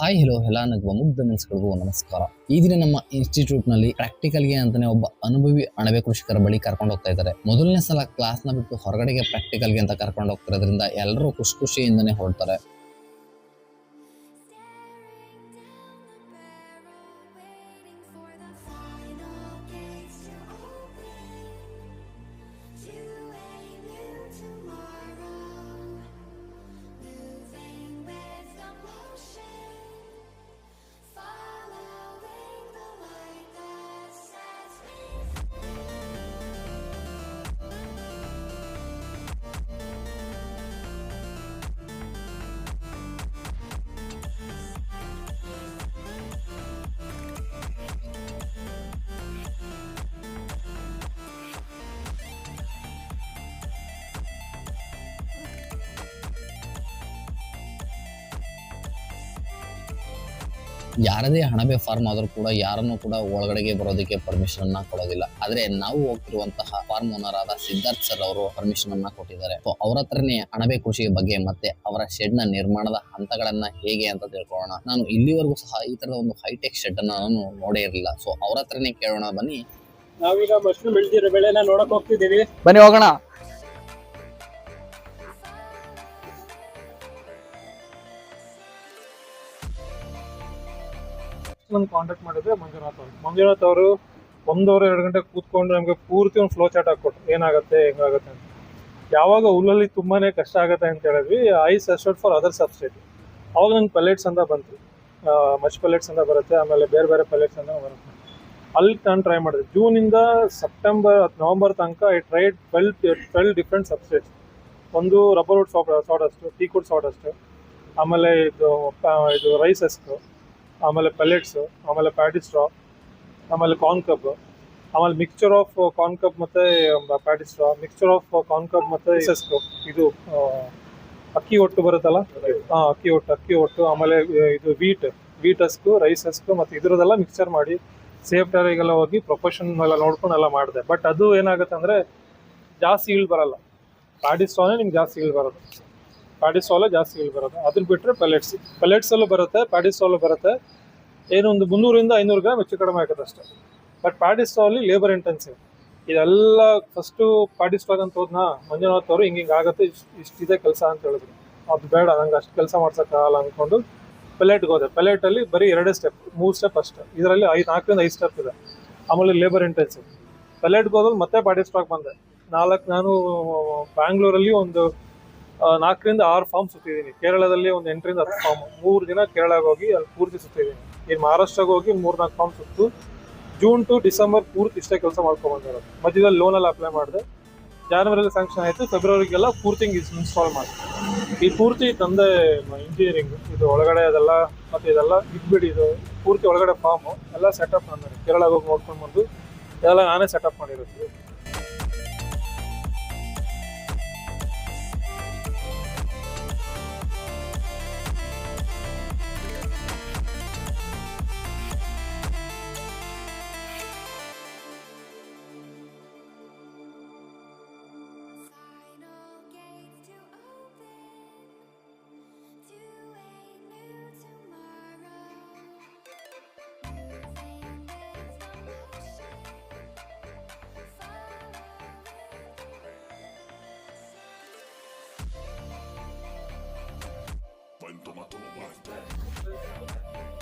Hi hello ಹೆಲಾ ನಗುವ ಮುಗ್ಧ ಮನಸ್ಸುಗಳಿಗೂ ನಮಸ್ಕಾರ ಈ ದಿನ ನಮ್ಮ ಇನ್ಸ್ಟಿಟ್ಯೂಟ್ನಲ್ಲಿ ಪ್ರಾಕ್ಟಿಕಲ್ಗೆ ಅಂತಾನೆ ಒಬ್ಬ ಅನುಭವಿ ಅಣಬೆ ಕೃಷಿಕರ ಬಳಿ ಕರ್ಕೊಂಡು ಹೋಗ್ತಾ ಇದ್ದಾರೆ. ಮೊದಲನೇ ಸಲ ಕ್ಲಾಸ್ನ ಬಿಟ್ಟು ಹೊರಗಡೆಗೆ ಪ್ರಾಕ್ಟಿಕಲ್ಗೆ ಅಂತ ಕರ್ಕೊಂಡು ಹೋಗ್ತಿರೋದ್ರಿಂದ ಎಲ್ಲರೂ ಖುಷಿ ಖುಷಿಯಿಂದನೇ ಹೊರಡ್ತಾರೆ. ಯಾರದೇ ಹಣಬೆ ಫಾರ್ಮ್ ಆದರೂ ಕೂಡ ಯಾರನ್ನು ಕೂಡ ಒಳಗಡೆಗೆ ಬರೋದಕ್ಕೆ ಪರ್ಮಿಷನ್ ಅನ್ನ ಕೊಡೋದಿಲ್ಲ. ಆದ್ರೆ ನಾವು ಹೋಗ್ತಿರುವಂತಹ ಫಾರ್ಮ್ ಓನರ್ ಆದ ಸಿದ್ಧಾರ್ಥ್ ಸರ್ ಅವರು ಪರ್ಮಿಷನ್ ಅನ್ನ ಕೊಟ್ಟಿದ್ದಾರೆ. ಸೊ ಅವ್ರ ಹತ್ರನೇ ಅಣಬೆ ಕೃಷಿ ಬಗ್ಗೆ ಮತ್ತೆ ಅವರ ಶೆಡ್ನ ನಿರ್ಮಾಣದ ಹಂತಗಳನ್ನ ಹೇಗೆ ಅಂತ ತಿಳ್ಕೊಳ್ಳೋಣ. ನಾನು ಇಲ್ಲಿವರೆಗೂ ಸಹ ಈ ತರದ ಒಂದು ಹೈಟೆಕ್ ಶೆಡ್ ಅನ್ನ ನಾನು ನೋಡೇ ಇರಲಿಲ್ಲ. ಸೊ ಅವ್ರ ಹತ್ರನೇ ಕೇಳೋಣ ಬನ್ನಿ. ನಾವೀಗ ಮಶ್ರೂಮ್ ಬೆಳೆದಿರೋ ಬೆಳೆನ ನೋಡಕ್ ಹೋಗ್ತಿದೀವಿ ಬನ್ನಿ ಹೋಗೋಣ. ನಮ್ಗೆ ಕಾಂಟ್ಯಾಕ್ಟ್ ಮಾಡಿದ್ರೆ ಮಂಜುನಾಥ್ ಅವರು. ಮಂಜುನಾಥ್ ಅವರು ಒಂದೂವರೆ, ಎರಡು ಗಂಟೆ ಕೂತ್ಕೊಂಡು ನಮಗೆ ಪೂರ್ತಿ ಒಂದು ಫ್ಲೋ ಚಾರ್ಟ್ ಹಾಕ್ಕೊಟ್ರು. ಏನಾಗುತ್ತೆ, ಹೆಂಗಾಗುತ್ತೆ ಅಂತ. ಯಾವಾಗ ಹುಲ್ಲಲ್ಲಿ ತುಂಬಾ ಕಷ್ಟ ಆಗುತ್ತೆ ಅಂತ ಹೇಳಿದ್ವಿ. I searched for other substrate ಅವಾಗ ನನ್ನ ಪೆಲೆಟ್ಸ್ ಅಂತ ಬಂತು. ಮಚ್ ಪೆಲೆಟ್ಸ್ ಅಂತ ಬರುತ್ತೆ. ಆಮೇಲೆ ಬೇರೆ ಬೇರೆ ಪೆಲೆಟ್ಸ್ ಅಂತ ಬರುತ್ತೆ. ಅಲ್ಲಿ ನಾನು ಟ್ರೈ ಮಾಡಿದೆ. ಜೂನಿಂದ ಸೆಪ್ಟೆಂಬರ್ ನವಂಬರ್ ತನಕ I tried twelve twelve different substrates ಒಂದು ರಬ್ಬರ್ ವುಡ್ ಸಾಫ್ಟ್ ಅಷ್ಟು ಟೀ ಕುಡ್ ಸಾಡಸ್ಟು ಆಮೇಲೆ ಇದು ಇದು ರೈಸ್ ಎಸ್ಕು ಆಮೇಲೆ ಪೆಲೆಟ್ಸು ಆಮೇಲೆ ಪ್ಯಾಟಿ ಸ್ಟ್ರಾ ಆಮೇಲೆ ಕಾರ್ನ್ ಕಪ್ ಆಮೇಲೆ ಮಿಕ್ಸ್ಚರ್ ಆಫ್ ಕಾರ್ನ್ ಕಪ್ ಮತ್ತೆ paddy straw mixture of corn cob ಮತ್ತೆ ಸೆಸ್ಕು ಇದು ಅಕ್ಕಿ ಒಟ್ಟು ಬರುತ್ತಲ್ಲ? ಹಾಂ ಅಕ್ಕಿ ಒಟ್ಟು ಅಕ್ಕಿ ಒಟ್ಟು, ಆಮೇಲೆ ಇದು wheat wheat husk rice husk ಮತ್ತು ಇದ್ರದೆಲ್ಲ ಮಿಕ್ಸ್ಚರ್ ಮಾಡಿ ಸೇಫ್ ಟೈರಿಗೆಲ್ಲ ಹೋಗಿ ಪ್ರೊಫೆಷನ್ ಎಲ್ಲ ನೋಡ್ಕೊಂಡು ಎಲ್ಲ ಮಾಡಿದೆ. ಬಟ್ ಅದು ಏನಾಗುತ್ತೆ ಅಂದರೆ ಜಾಸ್ತಿ ಇಳ್ ಬರಲ್ಲ ಪ್ಯಾಟಿ ಸ್ಟ್ರಾನೇ ನಿಮ್ಗೆ ಜಾಸ್ತಿ ಇಳ್ ಬರೋದು ಪ್ಯಾಡಿ ಸ್ಟಾಲೇ ಜಾಸ್ತಿ ಇಲ್ಲಿ ಬರುತ್ತೆ. ಅದನ್ನ ಬಿಟ್ಟರೆ ಪೆಲೆಟ್ಸ್ ಪೆಲೆಟ್ಸಲ್ಲೂ ಬರುತ್ತೆ ಪ್ಯಾಡಿ ಸ್ಟಾಲು ಬರುತ್ತೆ. ಏನು ಒಂದು ಮುನ್ನೂರಿಂದ ಐನೂರು ಗ್ರಾಮ್ ಹೆಚ್ಚು ಕಡಿಮೆ ಆಗುತ್ತೆ ಅಷ್ಟೇ. But paddy straw labour intensive ಇದೆಲ್ಲ ಫಸ್ಟು ಸ್ಟಾಕ್ ಅಂತ ಹೋದ್ನಾ? ಮಂಜುನಾಥ್ ಅವರು ಹಿಂಗೆ ಹಿಂಗೆ ಆಗುತ್ತೆ, ಇಷ್ಟು ಇಷ್ಟಿದೆ ಕೆಲಸ ಅಂತ ಹೇಳಿದ್ರು. ಅದು ಬೇಡ, ನಂಗೆ ಅಷ್ಟು ಕೆಲಸ ಮಾಡ್ಸೋಕ್ಕಾಗಲ್ಲ ಅಂದ್ಕೊಂಡು ಪೆಲೆಟ್ಗೆ ಹೋದೆ. ಪೆಲೆಟಲ್ಲಿ ಬರೀ ಎರಡೇ ಸ್ಟೆಪ್ ಮೂರು ಸ್ಟೆಪ್ ಅಷ್ಟೇ. ಇದರಲ್ಲಿ ಐದು, ನಾಲ್ಕರಿಂದ ಐದು ಸ್ಟೆಪ್ ಇದೆ. ಆಮೇಲೆ ಲೇಬರ್ ಇಂಟೆನ್ಸಿವ್ ಪೆಲೆಟ್ಗೆ ಹೋದಲ್ಲಿ ಮತ್ತೆ ಸ್ಟಾಕ್ ಬಂದೆ. ನಾಲ್ಕು, ನಾನು ಬ್ಯಾಂಗ್ಳೂರಲ್ಲಿ ಒಂದು ನಾಲ್ಕರಿಂದ ಆರು ಫಾರ್ಮ್ ಸುತ್ತಿದ್ದೀನಿ. ಕೇರಳದಲ್ಲಿ ಒಂದು ಎಂಟರಿಂದ ಹತ್ತು ಫಾರ್ಮ್ ಮೂರು ದಿನ ಕೇರಳಗೆ ಹೋಗಿ ಅಲ್ಲಿ ಪೂರ್ತಿ ಸುತ್ತಿದ್ದೀನಿ. ಇನ್ನು ಮಹಾರಾಷ್ಟ್ರಕ್ಕೆ ಹೋಗಿ ಮೂರ್ನಾಲ್ಕು ಫಾರ್ಮ್ ಸುತ್ತು. ಜೂನ್ ಟು ಡಿಸೆಂಬರ್ ಪೂರ್ತಿ ಇಷ್ಟೇ ಕೆಲಸ ಮಾಡ್ಕೊಬಂದಿರೋದು ಮಧ್ಯದಲ್ಲಿ ಲೋನಲ್ಲಿ ಅಪ್ಲೈ ಮಾಡಿದೆ. ಜಾನ್ವರಿಯಲ್ಲಿ ಸ್ಯಾಂಕ್ಷನ್ ಆಯಿತು. ಫೆಬ್ರವರಿಗೆಲ್ಲ ಪೂರ್ತಿ ಇನ್ಸ್ಟಾಲ್ ಮಾಡಿದೆ. ಈ ಪೂರ್ತಿ ತಂದೆ ಇಂಜಿನಿಯರಿಂಗ್ ಇದು ಒಳಗಡೆ ಅದೆಲ್ಲ ಮತ್ತು ಇದೆಲ್ಲ ಇದ್ಬಿಡಿ, ಇದು ಪೂರ್ತಿ ಒಳಗಡೆ ಫಾರ್ಮು ಎಲ್ಲ ಸೆಟಪ್ ನಾನು ಕೇರಳಗೆ ಹೋಗಿ ನೋಡ್ಕೊಂಡು ಬಂದು, ಇದೆಲ್ಲ ನಾನೇ ಸೆಟಪ್ ಮಾಡಿರೋದು. トマトのワイ